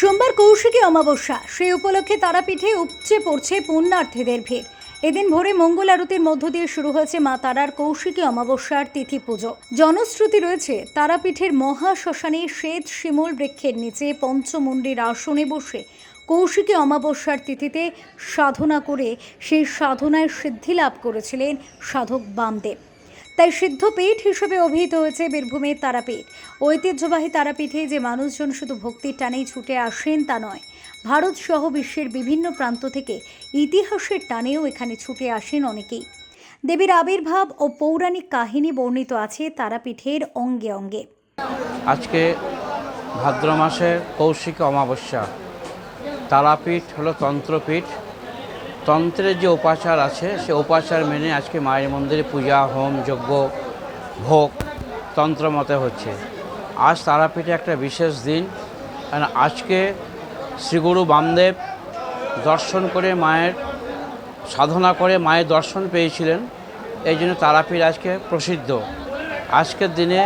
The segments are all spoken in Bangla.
সোমবার কৌশিকী অমাবস্যা। সেই উপলক্ষে তারাপীঠে উপচে পড়ছে পুণ্যার্থীদের ভিড়। এদিন ভোরে মঙ্গল আরতির মধ্য দিয়ে শুরু হয়েছে মা তারার কৌশিকী অমাবস্যার তিথি পুজো। জনশ্রুতি রয়েছে, তারাপীঠের মহা শ্মশানে শ্বেত শিমুল বৃক্ষের নিচে পঞ্চমুণ্ডির আসনে বসে কৌশিকী অমাবস্যার তিথিতে সাধনা করে সেই সাধনায় সিদ্ধি লাভ করেছিলেন সাধক বামদেব। তাই সিদ্ধপীঠ হিসেবে অভিহিত হয়েছে বীরভূমের তারাপীঠ। ঐতিহ্যবাহী তারাপীঠে যে মানুষজন শুধু ভক্তির টানেই ছুটে আসেন তা নয়, ভারত সহ বিশ্বের বিভিন্ন প্রান্ত থেকে ইতিহাসের টানেও এখানে ছুটে আসেন অনেকেই। দেবীর আবির্ভাব ও পৌরাণিক কাহিনী বর্ণিত আছে তারাপীঠের অঙ্গে অঙ্গে। আজকে ভাদ্র মাসের কৌশিক অমাবস্যা। তারাপীঠ হলো তন্ত্রপীঠ। তন্ত্রের যে উপাচার আছে, সে উপাচার মেনে আজকে মায়ের মন্দিরে পূজা, হোম, যজ্ঞ, ভোগ তন্ত্র মতে হচ্ছে। আজ তারাপীঠে একটা বিশেষ দিন। কারণ আজকে শ্রীগুরু বামদেব দর্শন করে মায়ের, সাধনা করে মায়ের দর্শন পেয়েছিলেন। এই জন্য তারাপীঠ আজকে প্রসিদ্ধ। আজকের দিনে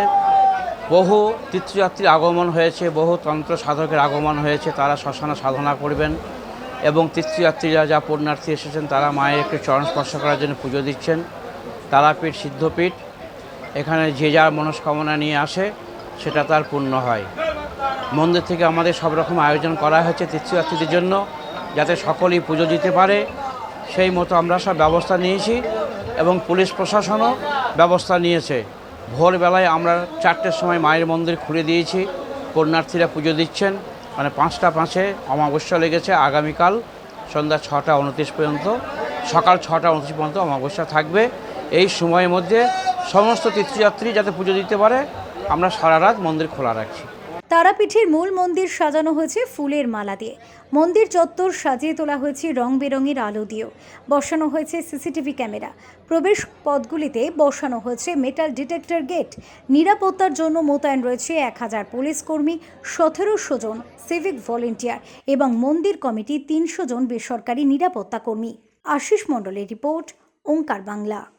বহু তীর্থযাত্রীর আগমন হয়েছে, বহু তন্ত্র সাধকের আগমন হয়েছে। তারা শ্মশানে সাধনা করবেন। এবং তীর্থযাত্রীরা যা পুণ্যার্থী এসেছেন, তারা মায়ের একটু চরণ স্পর্শ করার জন্য পুজো দিচ্ছেন। তারাপীঠ, সিদ্ধপীঠ, এখানে যে যার মনস্কামনা নিয়ে আসে, সেটা তার পূর্ণ হয়। মন্দির থেকে আমাদের সব রকম আয়োজন করা হয়েছে তীর্থযাত্রীদের জন্য, যাতে সকলেই পুজো দিতে পারে। সেই মতো আমরা সব ব্যবস্থা নিয়েছি এবং পুলিশ প্রশাসনও ব্যবস্থা নিয়েছে। ভোরবেলায় আমরা চারটের সময় মায়ের মন্দির খুলে দিয়েছি। পুণ্যার্থীরা পুজো দিচ্ছেন। মানে পাঁচটা পাঁচে অমাবস্যা লেগেছে আগামীকাল সন্ধ্যা ছটা উনত্রিশ পর্যন্ত, সকাল ছটা উনত্রিশ পর্যন্ত অমাবস্যা থাকবে। এই সময়ের মধ্যে সমস্ত তীর্থযাত্রী যাতে পুজো দিতে পারে, আমরা সারা রাত মন্দির খোলা রাখছি। তারাপীঠের মূল মন্দির সাজানো হয়েছে ফুলের মালা দিয়ে। মন্দির চত্বর সাজিয়ে তোলা হয়েছে রং বেরঙের আলো দিয়েও। বসানো হয়েছে সিসিটিভি ক্যামেরা। প্রবেশ পথগুলিতে বসানো হয়েছে মেটাল ডিটেক্টর গেট। নিরাপত্তার জন্য মোতায়েন রয়েছে এক হাজার পুলিশ কর্মী, সতেরোশো জন সিভিক ভলেন্টিয়ার এবং মন্দির কমিটি তিনশো জন বেসরকারি নিরাপত্তা কর্মী। আশিস মণ্ডলের রিপোর্ট, ওঙ্কার বাংলা।